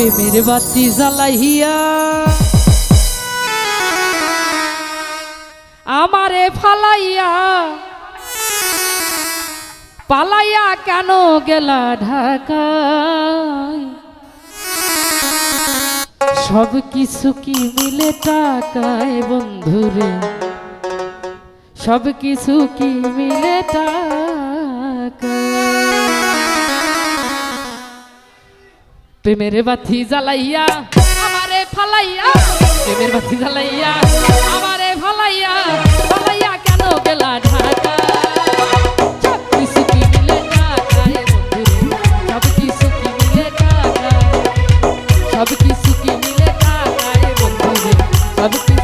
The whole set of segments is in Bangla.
প্রেমের বাতি জ্বালাইয়া। আমারে ফালাইয়া। পালাইয়া কেন গেলা ঢাকা সব কিছু কি মিলে টাকায় বন্ধুরে? সব কিছু কি মিলে টাকা প্রেমের বাতি জ্বালাইয়া। আমারে ফালাইয়া। প্রেমের বাতি জ্বালাইয়া। আমারে ফালাইয়া। ফালাইয়া কেন গেলা ঢাকা? সব কিছু কি মিলে কাকায় বন্ধু? সব কিছু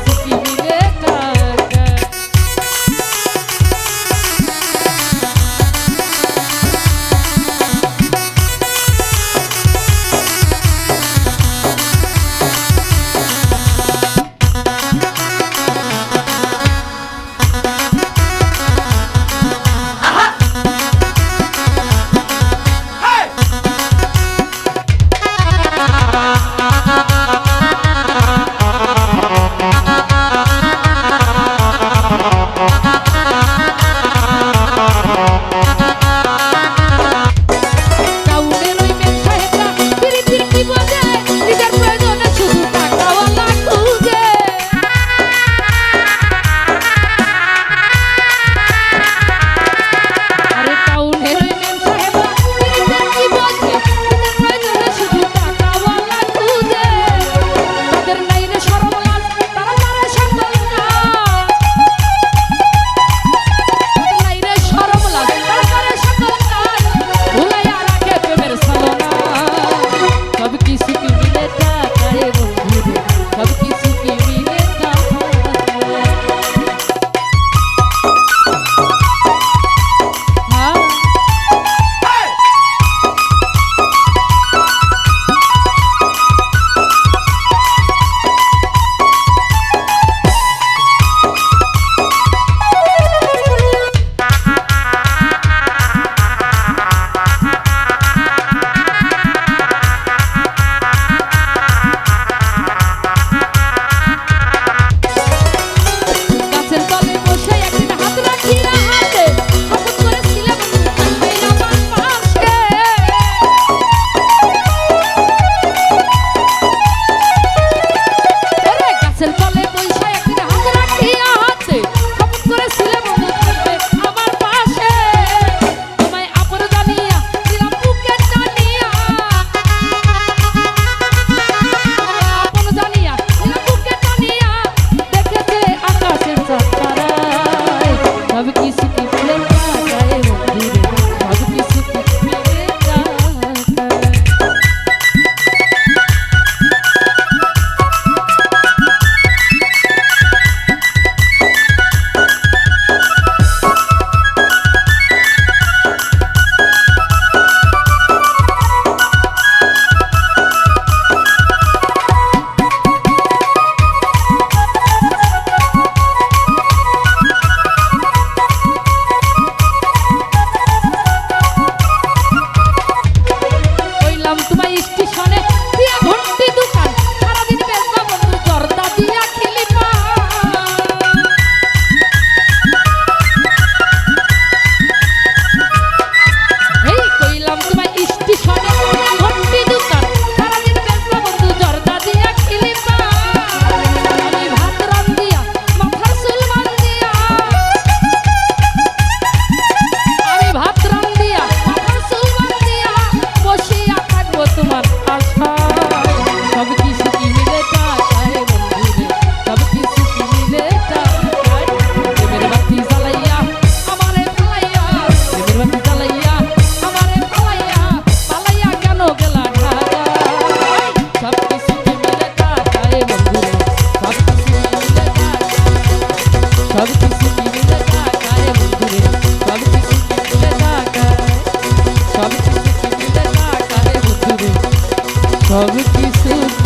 सब किसी